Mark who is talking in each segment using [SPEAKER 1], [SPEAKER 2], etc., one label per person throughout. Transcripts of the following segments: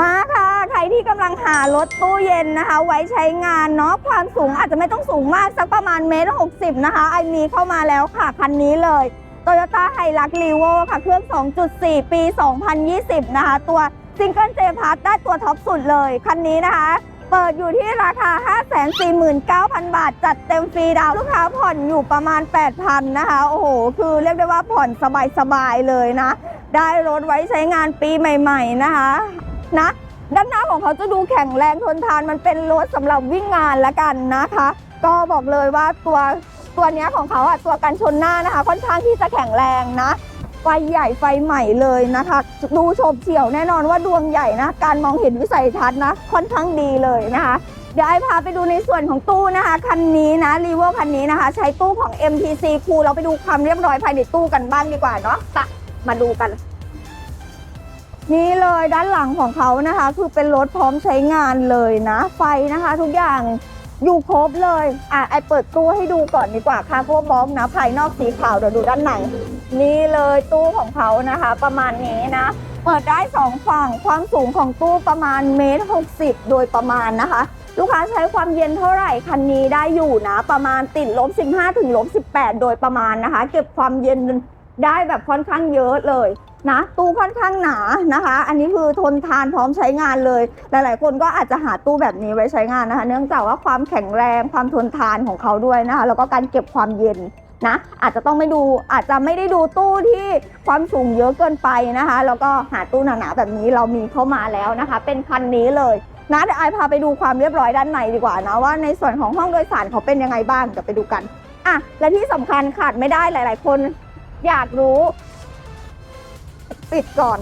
[SPEAKER 1] มาค่ะ ใครที่กำลังหารถตู้เย็นนะคะ ไว้ใช้งานเนาะความสูงอาจจะไม่ต้องสูงมากสักประมาณเมตรหกสิบนะคะ ไอมีเข้ามาแล้วค่ะ คันนี้เลย Toyota h i l u x r e v o ค่ะ เครื่อง 2.4 ปี 2020 นะคะ ตัวซิงเกิลเจพาร์ได้ตัวท็อปสุดเลย คันนี้นะคะ เปิดอยู่ที่ราคา 549,000 บาท จัดเต็มฟรีดาวลูกค้าผ่อนอยู่ประมาณ 8,000 นะคะ โอ้โห คือเรียกได้ว่าผ่อนสบายๆเลยนะ ได้รถไว้ใช้งานปีใหม่ ๆ นะคะ นะ ด้านหน้าของเขาจะดูแข็งแรงทนทานมันเป็นรถสำหรับวิ่งงานละกันนะคะ ก็บอกเลยว่าตัวตัวนี้ของเขาอะตัวกันชนหน้านะคะ ค่อนข้างที่จะแข็งแรงนะไฟใหญ่ไฟใหม่เลยนะคะ ดูโฉบเฉี่ยวแน่นอนว่าดวงใหญ่นะ การมองเห็นวิสัยทัศน์นะ ค่อนข้างดีเลยนะคะ เดี๋ยวไอ้พาไปดูในส่วนของตู้นะคะ คันนี้นะรีเวอร์คันนี้นะคะ ใช้ตู้ของ MTC คูเราไปดูความเรียบร้อยภายในตู้กันบ้างดีกว่าเนาะมาดูกัน นี่เลยด้านหลังของเขานะคะ คือเป็นรถพร้อมใช้งานเลยนะ ไฟนะคะ ทุกอย่างอยู่ครบเลย อะไอเปิดตู้ให้ดูก่อนดีกว่าค่ะพวกบล็อกนะ ภายนอกสีขาวเดี๋ยวดูด้านในนี่เลยตู้ของเขานะคะ ประมาณนี้นะ เปิดได้สองฝั่งความสูงของตู้ประมาณเมตรหกสิบโดยประมาณนะคะ ลูกค้าใช้ความเย็นเท่าไหร่คันนี้ได้อยู่นะ ประมาณติดลบ15ถึงลบ18 โดยประมาณนะคะ เก็บความเย็นได้แบบค่อนข้างเยอะเลย นะตู้ค่อนข้างหนานะคะ อันนี้คือทนทานพร้อมใช้งานเลย หลาย ๆ คนก็อาจจะหาตู้แบบนี้ไว้ใช้งานนะคะ เนื่องจากว่าความแข็งแรงความทนทานของเขาด้วยนะคะ แล้วก็การเก็บความเย็นนะ อาจจะต้องไม่ดูอาจจะไม่ได้ดูตู้ที่ความสูงเยอะเกินไปนะคะ แล้วก็หาตู้หนาๆแบบนี้เรามีเข้ามาแล้วนะคะ เป็นคันนี้เลยนะเดี๋ยวไอพาไปดูความเรียบร้อยด้านในดีกว่านะว่าในส่วนของห้องโดยสารเขาเป็นยังไงบ้างเดี๋ยวไปดูกันอะและที่สำคัญขาดไม่ได้หลาย ๆ คนอยากรู้ ปิดก่อน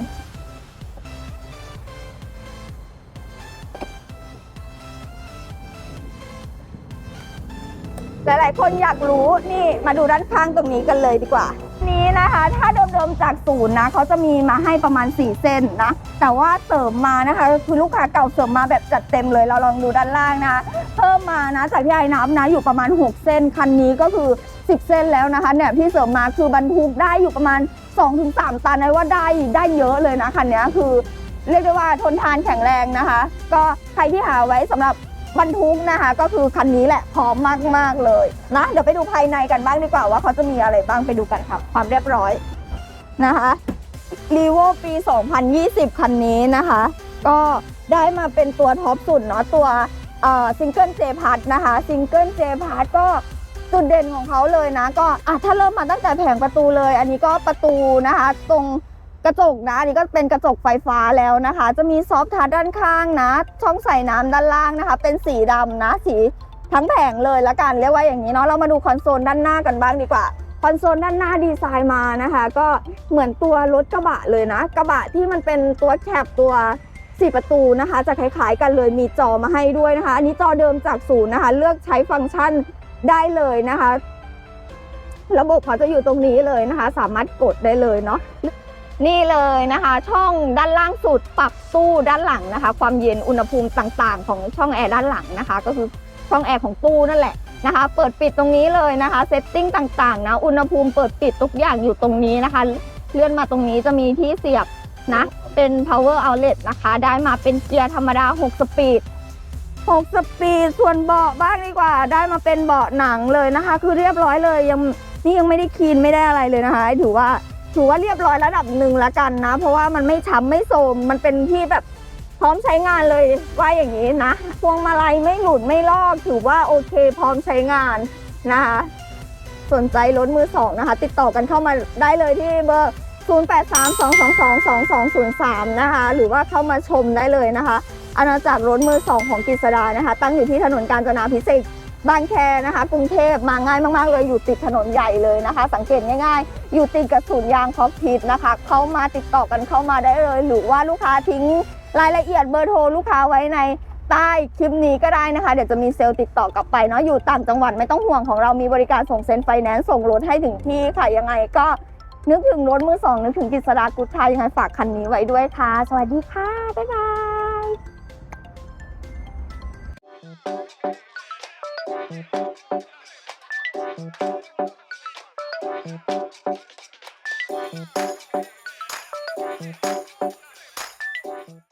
[SPEAKER 1] หลายๆ คนอยากรู้นี่มาดูด้านข้างตรงนี้กันเลยดีกว่า นี้นะคะ ถ้าเดิมๆจากศูนย์นะเขาจะมีมาให้ประมาณ 4 เส้นนะ แต่ว่าเสริมมานะคะ คือลูกค้าเก่าเสริมมาแบบจัดเต็มเลย เราลองดูด้านล่างนะคะ เพิ่มมานะจากที่ไอ้นับนะ อยู่ประมาณ 6 เส้น คันนี้ก็คือ 10 เส้นแล้วนะคะเนี่ยที่เสริมมาคือบรรทุกได้อยู่ประมาณ 2-3ตันนะว่าได้ได้เยอะเลยนะคันนี้คือเรียกได้ว่าทนทานแข็งแรงนะคะ ก็ใครที่หาไว้สำหรับบรรทุกนะคะ ก็คือคันนี้แหละพร้อมมาก ๆ เลยนะเดี๋ยวไปดูภายในกันบ้างดีกว่าว่าเขาจะมีอะไรบ้างไปดูกันครับความเรียบร้อยนะคะรีโวปี 2020 คันนี้นะคะ ก็ได้มาเป็นตัวท็อปสุดเนาะตัวซิงเกิลเจพัทนะคะซิงเกิลเจพัทก็ จุดเด่นของเขาเลยนะ ก็อะถ้าเริ่มมาตั้งแต่แผงประตูเลย อันนี้ก็ประตูนะคะ ตรงกระจกนะอันนี้ก็เป็นกระจกไฟฟ้าแล้วนะคะ จะมีซอฟต์ทัชด้านข้างนะ ช่องใส่น้ำด้านล่างนะคะ เป็นสีดำนะสีทั้งแผงเลยละกันเรียกว่าอย่างนี้เนาะเรามาดูคอนโซลด้านหน้ากันบ้างดีกว่า คอนโซลด้านหน้าดีไซน์มานะคะ ก็เหมือนตัวรถกระบะเลยนะ กระบะที่มันเป็นตัวแคปตัวสี่ประตูนะคะ จะคล้ายๆกันเลยมีจอมาให้ด้วยนะคะ อันนี้จอเดิมจากศูนย์นะคะ เลือกใช้ฟังก์ชัน ได้เลยนะคะ ระบบเขาจะอยู่ตรงนี้เลยนะคะ สามารถกดได้เลยเนาะนี่เลยนะคะ ช่องด้านล่างสุดปรับตู้ด้านหลังนะคะ ความเย็นอุณหภูมิต่างๆ ของช่องแอร์ด้านหลังนะคะ ก็คือช่องแอร์ของตู้นั่นแหละนะคะ เปิดปิดตรงนี้เลยนะคะเซตติ้งต่างๆนะอุณหภูมิเปิดปิดทุกอย่างอยู่ตรงนี้นะคะ เลื่อนมาตรงนี้จะมีที่เสียบนะ เป็น power outlet นะคะ ได้มาเป็นเกียร์ธรรมดา 6 สปีด 6สปีดส่วนเบาะบ้างดีกว่า ได้มาเป็นเบาะหนังเลยนะคะ คือเรียบร้อยเลยยังนี่ยังไม่ได้คีนไม่ได้อะไรเลยนะคะถือว่าถือว่าเรียบร้อยระดับหนึ่งละกันนะ เพราะว่ามันไม่ช้ำไม่โทมมันเป็นที่แบบพร้อมใช้งานเลยว่าอย่างนี้นะพวงมาลัยไม่หลุดไม่ลอกถือว่าโอเค พร้อมใช้งานนะคะสนใจรถมือสองนะคะ ติดต่อกันเข้ามาได้เลยที่เบอร์ 0832222203 นะคะ หรือว่าเข้ามาชมได้เลยนะคะ อาณาจักรรถมือสองของกฤษดานะคะ ตั้งอยู่ที่ถนนกาญจนาพิเศษบางแคนะคะ กรุงเทพมาง่ายมากๆเลยอยู่ติดถนนใหญ่เลยนะคะ สังเกตง่ายๆ อยู่ติดกับศูนย์ยางคอกพิทนะคะ เข้ามาติดต่อกันเข้ามาได้เลย หรือว่าลูกค้าทิ้งรายละเอียดเบอร์โทรลูกค้าไว้ในใต้คลิปนี้ก็ได้นะคะ เดี๋ยวจะมีเซลล์ติดต่อกลับไปเนาะอยู่ต่างจังหวัดไม่ต้องห่วงของเรามีบริการส่งเซ็นไฟแนนซ์ส่งรถให้ถึงที่ค่ะยังไงก็นึกถึงรถมือสองนึกถึงกฤษดากุ๊ดไทยยังไงฝากคันนี้ไว้ด้วยค่ะ สวัสดีค่ะ บ๊ายบาย
[SPEAKER 2] Thank you.